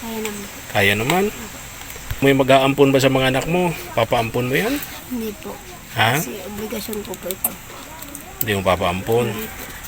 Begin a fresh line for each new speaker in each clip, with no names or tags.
Kaya naman.
Kaya naman. May mag-aampon ba sa mga anak mo? Papaampon mo yan?
Hindi po.
Ha?
Kasi obligasyon ko po ito.
Hindi mo papaampon. Good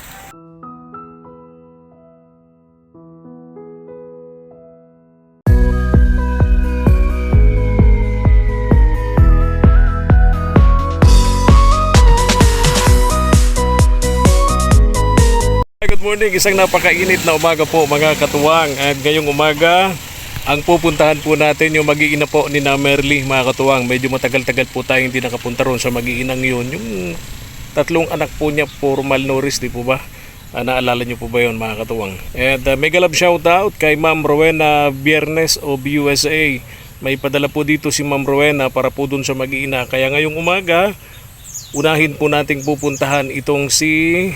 morning, isang napakainit na umaga po mga katuwang. At ngayong umaga, ang pupuntahan po natin yung mag-iina po ni na Merly mga katuwang. Medyo matagal-tagal po tayo hindi nakapunta ron sa mag-iinang yun. Yung tatlong anak po niya formal Norris, di po ba? Ah, naalala niyo po ba yun mga katuwang? And uh, mega love shout out kay Ma'am Rowena Biernes of USA May padala po dito si Ma'am Rowena para po dun sa mag-iina. Kaya ngayong umaga, unahin po nating pupuntahan itong si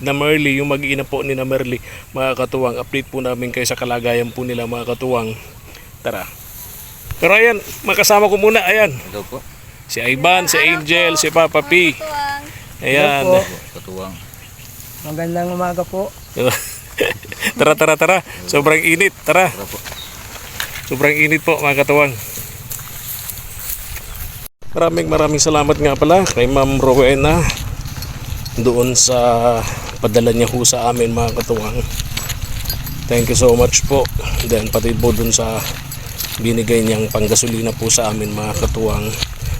na Merly, yung mag-iina po ni na Merly, mga katuwang. Update po namin kayo sa kalagayan po nila mga katuwang. Tara. Pero ayan, makasama ko muna, ayan.
Ito po.
Si Ivan, si Angel, si Papa P. Ayan.
Po. Katuwang.
Magandang umaga po.
tara, tara, tara. Sobrang init. Tara.
Tara po.
Sobrang init po mga katuwang. Maraming maraming salamat nga pala kay Ma'am Rowena doon sa padala niya ho sa amin mga katuwang. Thank you so much po. Then pati po doon sa binigay niyang panggasolina po sa amin mga katuwang.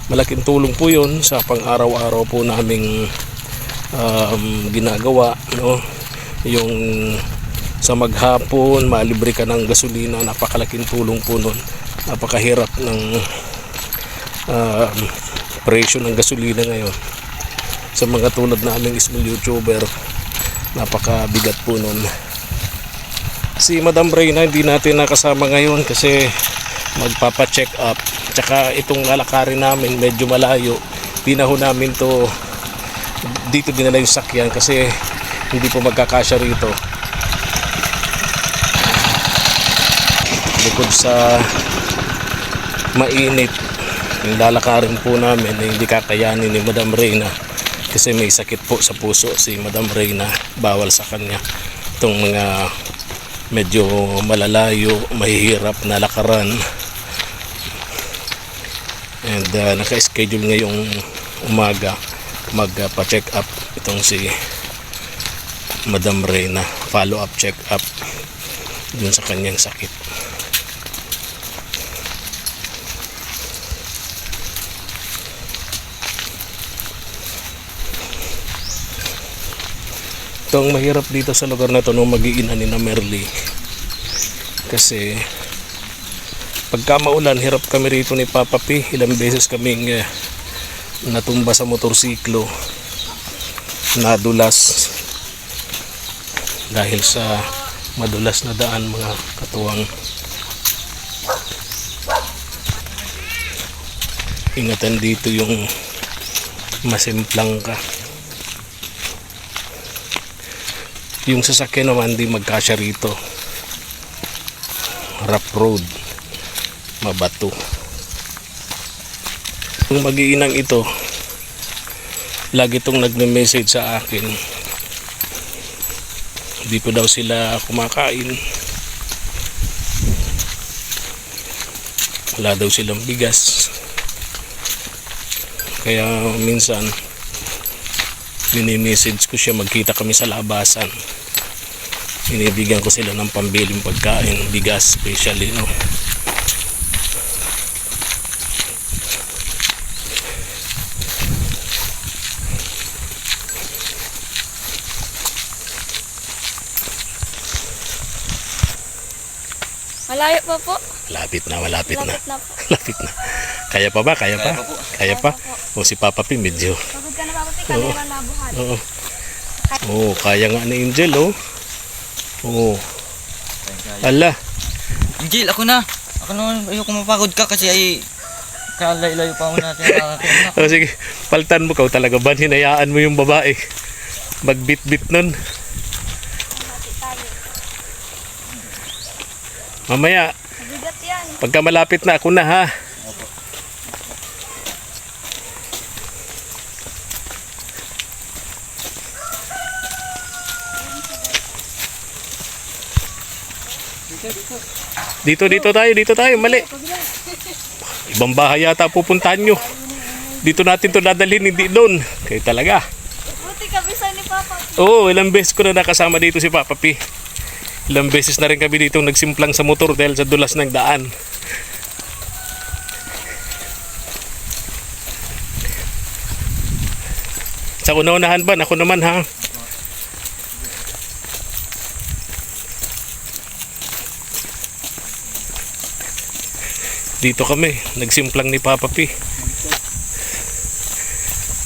Malaking tulong po yun sa pang-araw-araw po naming um, ginagawa. No? Yung sa maghapon, malibre ka ng gasolina, napakalaking tulong po nun. Napakahirap ng um, presyo ng gasolina ngayon. Sa mga tulad naming small YouTuber, napakabigat po nun. Si Madam Reyna hindi natin nakasama ngayon kasi magpapa-check up. Tsaka itong lalakarin namin medyo malayo. Di na ho namin to dito dinala yung sakyan kasi hindi po magkakasya rito. Bukod sa mainit, yung lalakarin po namin na hindi kakayanin ni Madam Reyna kasi may sakit po sa puso si Madam Reyna. Bawal sa kanya itong mga medyo malalayo mahihirap na lakaran. And uh, naka-schedule ngayong umaga magpa-check up itong si Madam Reyna. Follow up check up dun sa kanyang sakit Ito ang mahirap dito sa lugar na to nung magiinan ni na Merly. Kasi pagka maulan, hirap kami rito ni Papa P. Ilang beses kaming eh, natumba sa motorsiklo. Nadulas dahil sa madulas na daan mga katuwang ingatan dito yung masimplang ka yung sasakyan naman di magkasya rito. Rough road. Mabato. Yung magiinang ito lagi itong nagme-message sa akin. Di pa daw sila kumakain. Wala daw silang bigas. Kaya minsan mini-message ko siya magkita kami sa labasan. Binibigyan ko sila ng pambiling pagkain bigas especially no
Malayo pa po.
lapit na malapit na.
Lapit na po.
lapit na. Kaya pa ba? Kaya pa?
Kaya pa po.
kaya pa? O si Papa P medyo
Pagod ka nabuhat.
oo. Oh, kaya nga ni Angel oh. Oo. Ala.
Angel, ako na. Ako na, ayoko mapagod ka kasi ay kalay-layo pa ako natin
oh, sige. Paltan mo kau talaga ba hinayaan mo yung babae. Magbit-bit nun. Mamaya. Pagka malapit na ako na ha.
Dito, dito.
Tayo, dito tayo. Mali. Ibang bahay yata pupuntahan nyo. Dito natin to dadalhin, hindi doon. Kayo talaga.
Buti kabisan ni Papa.
Oo, ilang beses ko na nakasama dito si Papa P. Ilang beses na rin kami dito nagsimplang sa motor dahil sa dulas ng daan. Sa una-unahan ba? Ako naman ha. Dito kami, nagsimplang ni Papa P.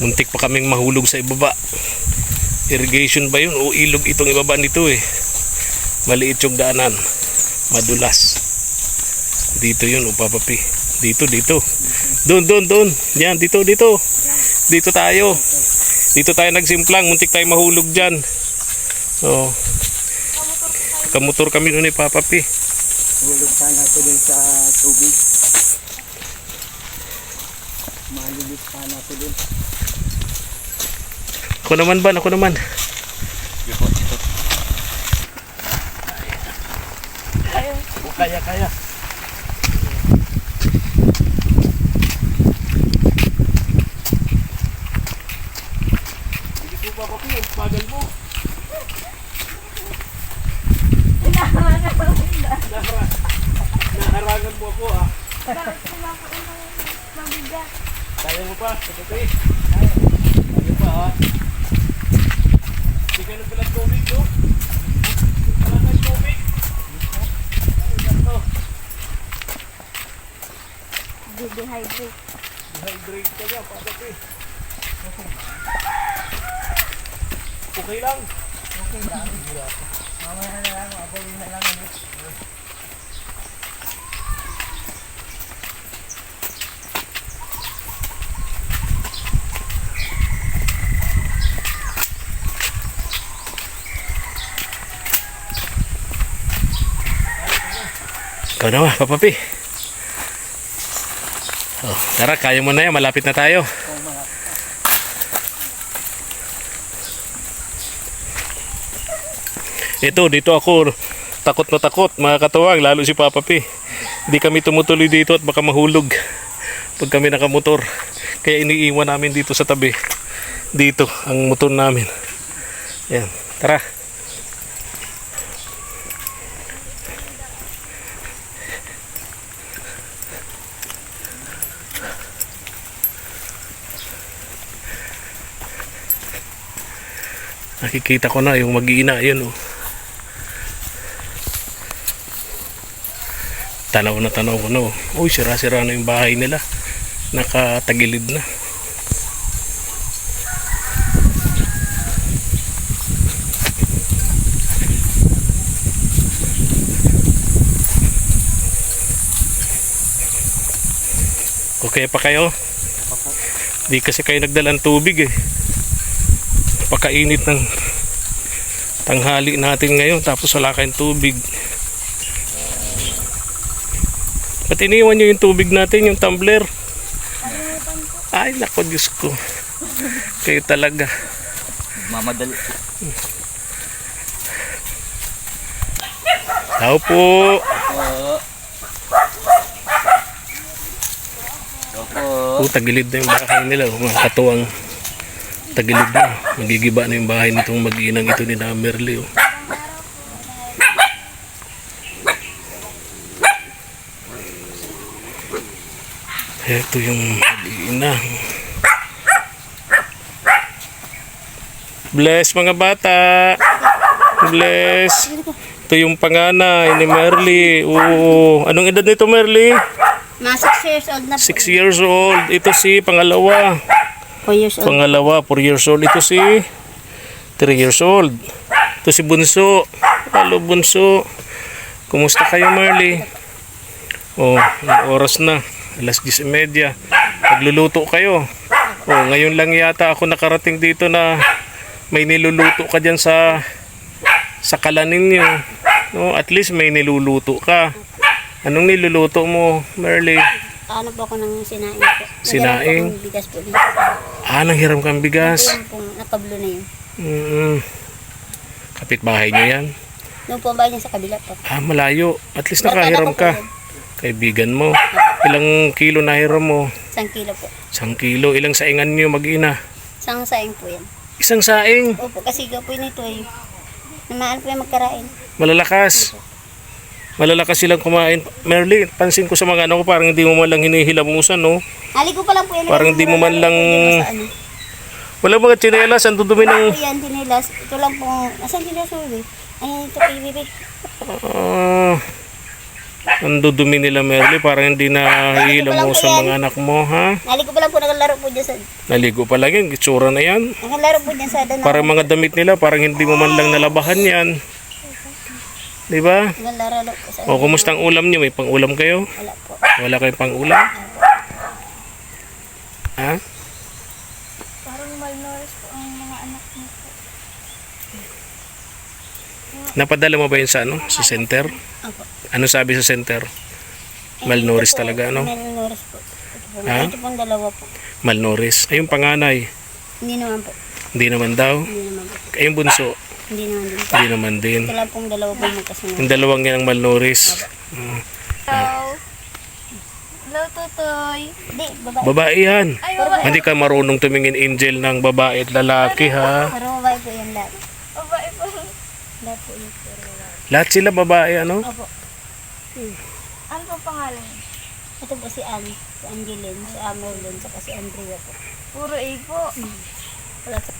Muntik pa kaming mahulog sa ibaba. Irrigation ba yun o ilog itong ibaba nito eh? Maliit yung daanan. Madulas. Dito yun o papapi dito dito. Doon doon doon. Yan dito dito. Dito tayo. Dito tayo nagsimplang. Muntik tayo mahulog dyan. Oh kamotor kami noon eh papapi
Hulog sana ako sa tubig. Malilit sana ako din.
ako naman ba ako naman kaya kaya Sige po papapi ang pagal mo Naharangan mo ako ah.
Mabigat.
Kaya mo pa, pagkati. Kaya pa ha. Hindi ka nagkalat tubig, no? Wala tayong tubig.
Dehydrate.
Dehydrate ka dyan, pagkati. Okay lang.
Mamaya na lang, abawin na lang.
Ikaw naman, papapi. Oh, tara, kaya mo na yan. Malapit na tayo. Ito, dito ako takot na takot, mga katuwang, lalo si Papa P. Hindi kami tumutuloy dito at baka mahulog pag kami nakamotor. Kaya iniiwan namin dito sa tabi. Dito, ang motor namin. Yan, tara. Nakikita ko na yung mag-iina, yun oh. Tanaw na tanaw ko na oh. Uy, sira-sira na yung bahay nila. Nakatagilid na. Okay pa kayo? Di kasi kayo nagdalang tubig eh. Pakainit ng tanghali natin ngayon tapos wala kayong tubig. Ba't iniwan nyo yung tubig natin, yung tumbler? Ay, nako Diyos ko. Kayo talaga.
Mamadali.
Tao po.
Oo. Opo.
Oh, tagilid na yung bahay nila. oh, Mga katuwang tagilid na. Magigiba na yung bahay nitong mag-iinang ito ni na Merly. Oh. Ito yung mag-iina. Bless mga bata. Bless. Ito yung panganay ni Merly. Oo. Anong edad nito Merly?
Mga 6 years old na po.
6 years old. Ito si pangalawa.
4 years old.
Pangalawa, 4 years old. Ito si 3 years old. Ito si Bunso. Hello, Bunso. Kumusta kayo, Marley? Oh, oras na. Alas 10.30. Pagluluto kayo. Oh, ngayon lang yata ako nakarating dito na may niluluto ka dyan sa sa kalanin niyo. No, at least may niluluto ka. Anong niluluto mo, Merly?
Ano po ako ng sinaing po.
Sinaing?
Bigas po dito.
Ah, nanghiram kang bigas.
Yung pong nakablo na yun.
Mm. Kapitbahay nyo yan.
Doon po ang bahay niya sa kabila po.
Ah, malayo. At least nakahiram ka. Kaibigan mo. Ilang kilo nahiram mo?
Isang kilo po.
Isang kilo. Ilang saingan niyo mag-ina?
Isang saing po yan.
Isang saing.
Opo, kasi po nito eh. Namaan po yung magkarain.
Malalakas. Malalakas silang kumain. Merly, pansin ko sa mga ano ko, parang hindi mo man lang hinihilamusan, no?
Haligo pa lang po yan.
Parang di mo man lang-
Sa ano.
Wala mga tsinelas, ang dudumi ng...
Po yan, tinilas. Ito lang po. Asan mo, Bibi? Ayan, ito Bibi.
Ah, ang dudumi nila, Merly. Parang hindi na hilamusan mga anak mo, ha?
Haligo pa lang po, nagalaro po dyan sa...
Naligo pa lang yan, itsura na yan.
Nagalaro po dyan sa...
Parang mga damit nila, parang hindi mo man lang nalabahan yan. Di ba?
Sa...
O, kumusta ang ulam niyo? May pang-ulam kayo?
Wala po.
Wala kayong pang-ulam? Ha?
Parang malnourished po ang mga anak mo po.
Napadala mo ba yun sa ano? Sa center?
Opo.
Ano sabi sa center? Malnourished talaga, ano?
Malnourished po. Ito po.
Ha?
Ito pong dalawa po.
Malnourished. Ay, yung panganay.
Hindi naman po.
Hindi naman daw.
Hindi naman po.
Ay, yung bunso.
Hindi naman din.
Hindi naman din.
Ito lang pong dalawa po magkasunod.
Yung dalawang yan ang malnourished.
Hello. Hello, Tutoy. Hindi, babae.
Babae yan.
Ay, babae.
Hindi ka marunong tumingin angel ng babae at lalaki, ha?
Pero babae po yan lahat.
Babae po.
Lahat po yun.
Lahat sila babae, ano?
Opo.
Ano po pangalan?
Ito po si Anne, si Angeline, si Amerlin, saka si Andrea po.
Puro A po.
Wala sa...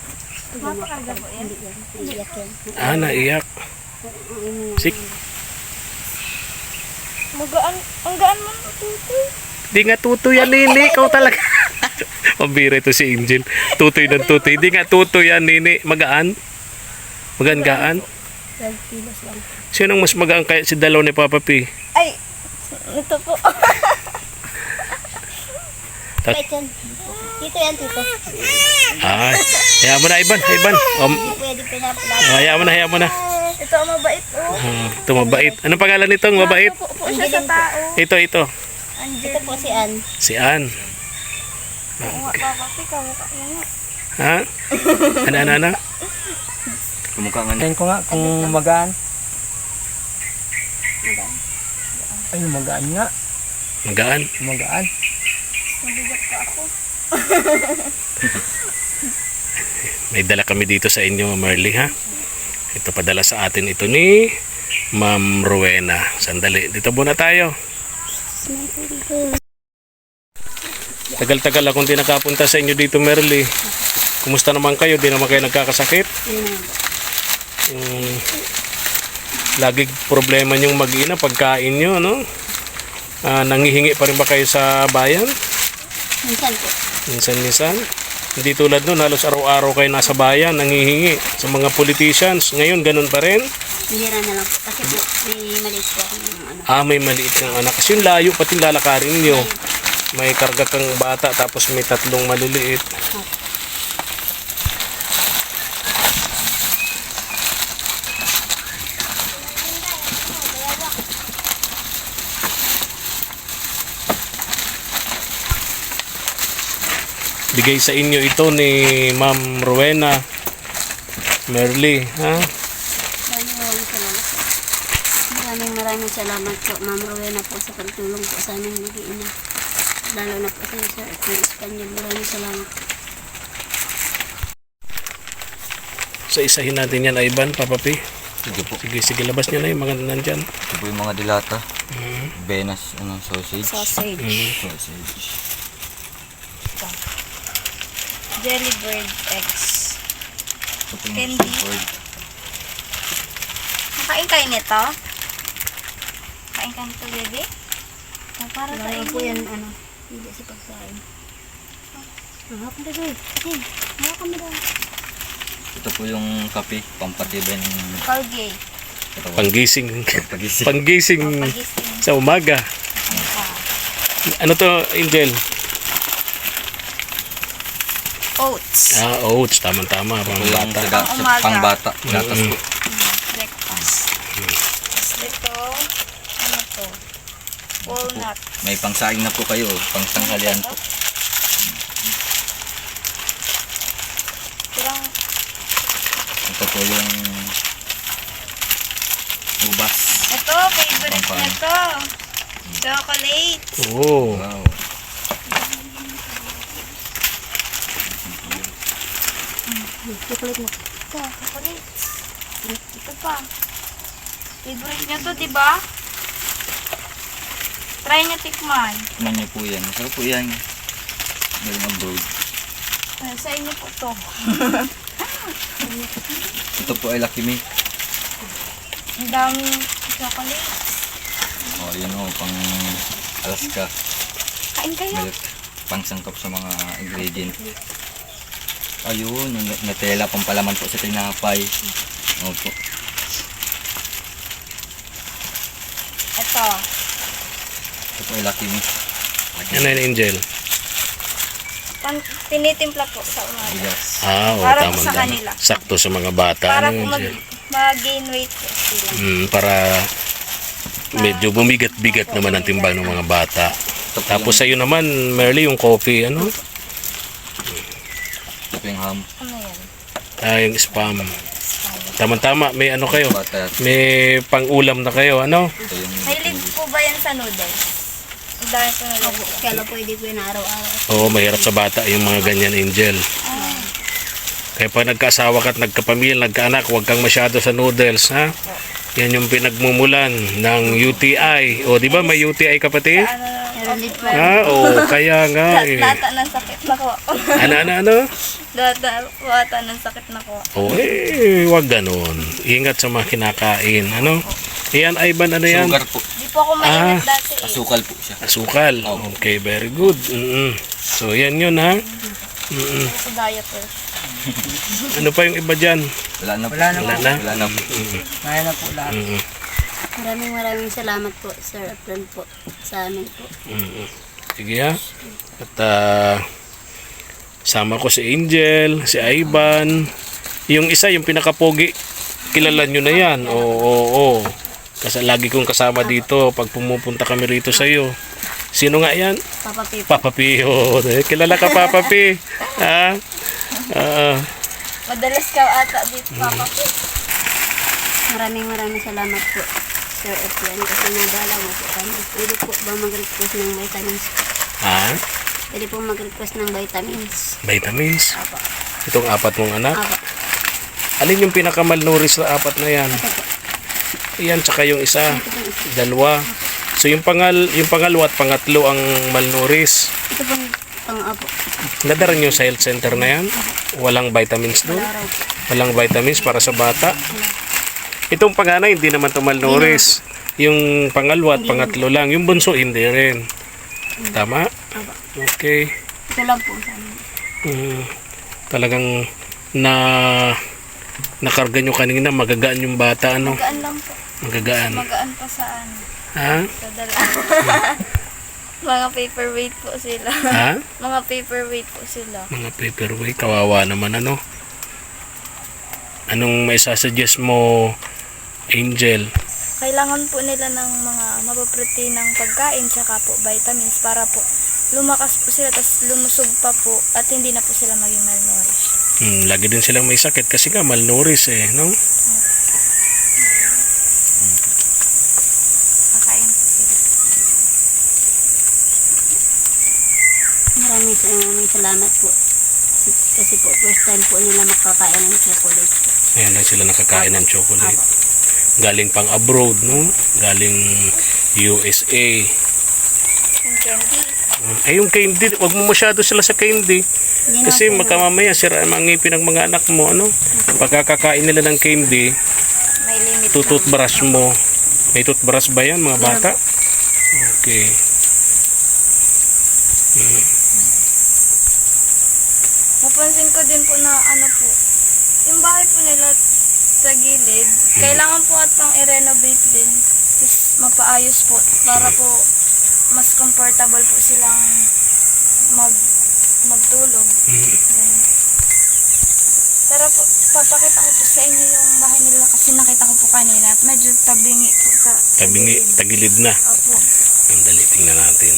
Ah, naiyak. Sik.
Magaan, ang gaan mo tutoy.
Di nga tutoy yan, Nini. Ikaw talaga. Pambira ito si Angel. Tutoy ng tutoy. Di nga tutoy yan, Nini. Magaan? Magaan-gaan?
12 kilos lang.
Sino ang mas magaan kaya si dalaw ni Papa P?
Ay, ito po.
Tat-.
Dito yan, tito.
Ay, hayaan mo na, Iban. Iban. Um,
pwede pinapala.
hayaan mo na, hayaan mo na.
ito ang mabait oh.
Ah, ito mabait. Anong pangalan nito? Ang mabait?
Po, po siya sa tao.
Ito, ito.
Ito po si Anne.
Si Ann.
Oo nga, papapi, kamukha mo nga.
Ha? Ano, ano, ano?
Kumukha nga
Tingin ko nga kung magaan. Ay, magaan nga.
Magaan.
Magaan.
May dala kami dito sa inyo, Marley, ha? Ito padala sa atin ito ni Ma'am Rowena. Sandali, dito muna tayo. Tagal-tagal akong di nakapunta sa inyo dito, Merly. Kumusta naman kayo? Di naman kayo nagkakasakit? Yung lagi problema niyong mag-ina, pagkain niyo, no? Ah, nangihingi pa rin ba kayo sa bayan?
Minsan po.
Minsan-minsan. Hindi tulad nun, halos araw-araw kayo nasa bayan, nangihingi sa mga politicians. Ngayon, ganun pa rin.
Bihira na lang po. Kasi po, may maliit po akong ano.
Ah, may maliit kang anak. Kasi yung layo pati lalakarin nyo. May karga kang bata, tapos may tatlong maliliit. Bigay sa inyo ito ni Ma'am Rowena Merly, ha?
Maraming maraming salamat po. Po, Ma'am Rowena po sa pagtulong po sa aming mag-iina. Lalo na po sa Sir Espanyol. Maraming salamat.
Sa isahin natin yan, Ivan, Papa P.
Sige po.
Sige, sige, labas nyo na yung mga nandyan.
Ito po yung mga dilata. Venas, ano, sausage.
Sausage.
Sausage.
Jelly bird eggs. Candy. Nakain kayo nito? Kain ka nito, baby? Oh, para sa
Lalo po
inyo.
yan, ano, hindi sa pagkain. Mahap na doy. Okay, mahap mo daw.
Ito po yung kape, pampatibay ng
Colgate.
Panggising.
Pagising.
Panggising
Pagising.
sa umaga. Ano to, Angel?
Oats.
Ah, oats. Tama-tama. Pang bata.
sa, sa
Umaga.
pangbata. Gatas
Mm.
Breakfast. Tapos ito, ano to? Walnut.
May pangsaing na po kayo. Pangtanghalian po.
Parang
Ito po yung Ubas.
Ito, favorite niya to. Chocolate.
Oh.
Wow.
Chocolate mo.
Ito, chocolate. Ito pa. Favorite niya to, di ba? Try niya tikman.
Tikman niyo po yan. Masarap po yan. Meron ang broad.
Ah, Sa inyo po to.
Ito po ay Lucky Me.
Ang daming chocolate.
Oh, yun o, pang Alaska.
Kain kayo.
Milk. Pang sangkap sa mga ingredient. Ayun, yung Nutella pang palaman po sa tinapay. Opo.
Ito.
Ito po ay Lucky Me.
Ano yun, Angel?
Pan tinitimpla po sa umaga.
Ah, oh,
Para
tama
sa
tama.
kanila.
Sakto sa mga bata.
Para
ano,
po mag,
Angel?
mag-gain weight po sila.
Mm, para medyo bumigat-bigat naman ang timbang ng mga bata.
Po
Tapos sa'yo naman, Merly, yung coffee, ano?
Ito po yung ham.
Ano yan?
Ah, yung spam. Tama-tama, may ano kayo?
Butter.
May pang-ulam na kayo, ano?
Ito yung
Mahilig po ba yan sa noodles? Ang dami po noodles.
Kaya lang pwede ko yun araw-araw.
Oo, mahirap sa bata yung mga ganyan, Angel. Kaya pag nagkaasawa ka at nagkapamilya, nagkaanak, huwag kang masyado sa noodles, ha? Yan yung pinagmumulan ng UTI. O, di ba may UTI kapatid?
Ano.
Ha? O, kaya nga eh.
data ng sakit na ko.
Ano, ano, ano?
data po ata ng sakit na ko.
O, eh, wag ganun. Ingat sa mga kinakain, ano? Yan, Ivan, ano yan?
sugar po.
Di po ako mainit dati eh.
Asukal po siya.
Asukal. Okay, very good. Mm-mm. So, yan yun, ha? Mm-mm.
Sa diet.
Ano pa yung iba dyan?
Wala na po.
Wala na
Wala na?
Wala na po.
Kaya na po lahat.
Mm-mm.
Maraming maraming salamat po, Sir Apron po, sa amin po.
Mm-mm. Sige ha. At ah, sama ko si Angel, si Ivan. Yung isa, yung pinakapogi, kilala nyo na yan. Oo, oo, oo. Kasi lagi kong kasama dito pag pumupunta kami rito sa iyo. Sino nga yan?
Papa Pip.
Papa P. Oh, kilala ka Papa P. Ha? Ah,
Madalas ka ata dito, Papa Pip.
Maraming maraming salamat po, Sir Apron, kasi nadala mo po kami. Pwede po ba mag-request ng vitamins?
ha?
Pwede po mag-request ng vitamins.
Vitamins.
Apa.
Itong apat mong anak.
Apa.
Alin yung pinakamalnourished na apat na yan? Yan, tsaka yung isa.
Ito po, ito.
Dalawa. So yung pangal yung pangalawa at pangatlo ang malnourished.
Ito pong pang-apo.
Nadaran yung sa health center na yan. Walang vitamins doon. Walang vitamins para sa bata. Itong panganay hindi naman to malnourished. Yung pangalawa at pangatlo lang. Yung bunso hindi rin. Tama? Okay.
Ito lang po sa.
Mm, talagang na nakarga nyo kanina magagaan yung bata ano
Magaan lang po.
Magagaan
Magaan pa sa ano.
ha
Sa dala. Mga paperweight po sila.
ha
Mga paperweight po sila.
mga paperweight kawawa naman ano anong may sasuggest mo Angel
Kailangan po nila ng mga mapaproteinang pagkain tsaka po vitamins para po lumakas po sila tapos lumusog pa po at hindi na po sila maging malnourished.
hmm, lagi din silang may sakit kasi ka malnourished eh no
Kakain po sila.
Maraming maraming salamat po. Kasi, kasi po first time po nila makakain ng chocolate po.
Ayan lang sila nakakain ng chocolate. Galing pang abroad, no? Galing USA.
Yung candy.
Ay, yung candy, wag mo masyado sila sa candy.
Hindi na
Kasi
po-
magkamamaya, sira ang mga ngipin ng mga anak mo, ano? Pagkakakain nila ng candy,
May limit lang.
tututbrush mo. May toothbrush ba yan, mga bata? Okay.
Napansin ko din po na ano po, yung bahay po nila sa gilid, kailangan po atang i-renovate din. Tapos mapaayos po para po mas comfortable po silang mag magtulog. Ganun. Pero po, papakita ko po sa inyo yung bahay nila kasi nakita ko po kanina at medyo tabingi po sa,
Tabingi,
gilid.
tagilid na.
Opo.
Ang dali, tingnan natin.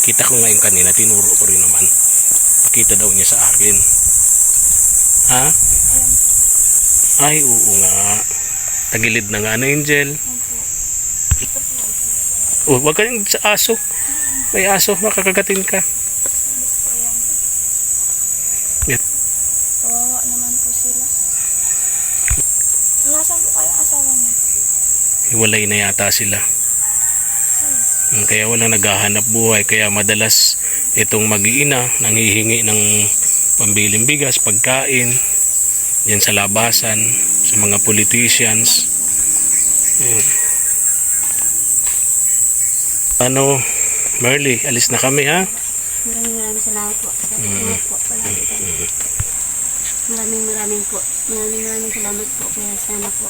Kita ko ngayon kanina, tinuro ko rin naman. Pakita daw niya sa akin. Ha?
Ayan.
Ay, oo nga. Tagilid na nga, ano, Angel? Oh, wag kayong sa aso. May aso, makakagatin ka. Yan.
Kawawa naman po sila. Nasaan po kayo asawa niyo?
Hiwalay na yata sila. Mm, Kaya walang naghahanap buhay. Kaya madalas itong mag-iina nanghihingi ng pambiling bigas, pagkain, yan sa labasan, sa mga politicians. Yan. Ano, Merly, alis na kami ha?
Maraming maraming salamat po. Sa ingat po palagi kami. Maraming maraming po. Maraming maraming salamat po. Kaya sana po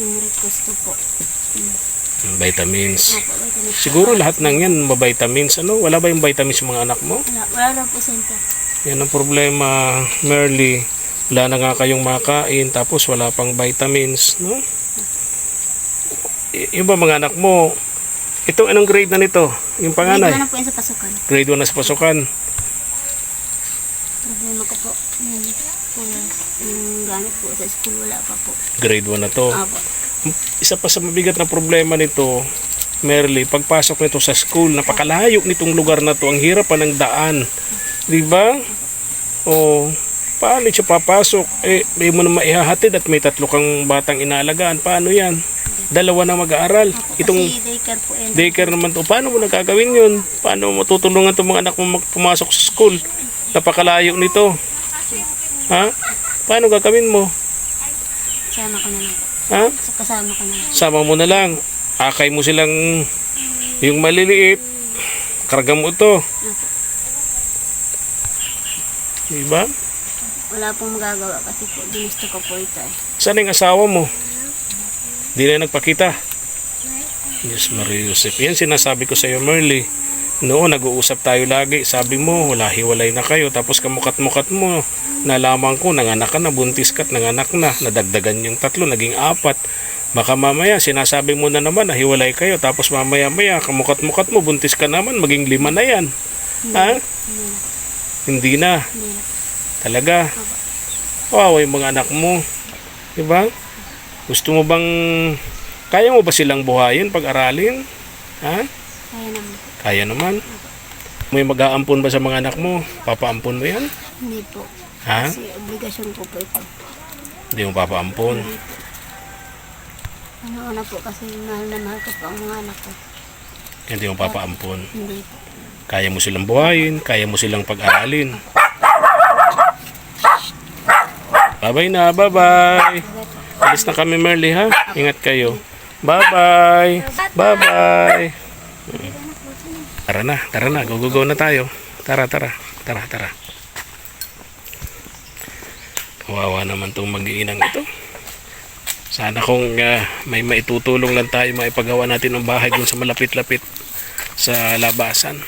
yung request ko po.
Vitamins. Siguro lahat ng yan, vitamins. Ano? Wala ba yung vitamins sa mga anak mo?
Wala, wala po sento.
Yan ang problema, Merly. Wala na nga kayong makain, tapos wala pang vitamins, no? Y- yung ba mga anak mo, ito anong grade na nito? Yung panganay?
na po yan sa pasukan.
Grade 1 na sa pasukan.
Problema ko po. Yan. Kuya, yung gamit po sa school wala pa po.
Grade 1 na to.
Opo.
Isa pa sa mabigat na problema nito, Merly, pagpasok nito sa school, napakalayo nitong lugar na to. Ang hirap pa ng daan. Di ba? O, paano siya papasok? Eh, may mo naman ihahatid at may tatlo kang batang inaalagaan. Paano yan? Dalawa na mag-aaral. Itong
daycare po yan.
daycare naman to. Paano mo nagagawin yun? Paano mo tutulungan itong mga anak mo pumasok sa school? Napakalayo nito. Ha? Paano gagawin mo?
Kasama ko na lang.
Ha?
Kasama ko na lang.
sama mo na lang. Akay mo silang yung maliliit. Karga mo to. Diba?
Wala pong magagawa kasi po ginusto ko po ito eh.
Saan yung asawa mo? Di na nagpakita. Diyos Maria Joseph. Yan sinasabi ko sa iyo, Merly. Noon, nag-uusap tayo lagi. Sabi mo, wala hiwalay na kayo. Tapos kamukat-mukat mo. Nalaman ko, nanganak ka na, buntis ka at nanganak na. Nadagdagan yung tatlo, naging apat. Baka mamaya, sinasabi mo na naman na hiwalay kayo. Tapos mamaya-maya, kamukat-mukat mo, buntis ka naman, maging lima na yan. Ha? Hindi na.
Hindi na.
Talaga. Kawawa yung mga anak mo. Diba? Gusto mo bang... Kaya mo ba silang buhayin, pag-aralin? Ha?
Kaya naman po.
Kaya naman. May mag-aampon ba sa mga anak mo? Papaampon mo yan?
Hindi po.
Ha?
Kasi obligasyon ko po ito.
Hindi mo papaampon.
Ano na po kasi mahal na mahal ko po ang mga anak ko.
Hindi mo papaampon.
Hindi po.
Kaya mo silang buhayin, kaya mo silang pag-aralin. Bye-bye na, bye-bye. Alis na kami, Merly, ha? Ingat kayo. Bye-bye. Bye-bye. Tara na, tara na. Go, go, go na tayo. Tara, tara. Tara, tara. Kawawa naman tong mag-iinang ito. Sana kung ah, may maitutulong lang tayo, maipagawa natin ng bahay dun sa malapit-lapit sa labasan.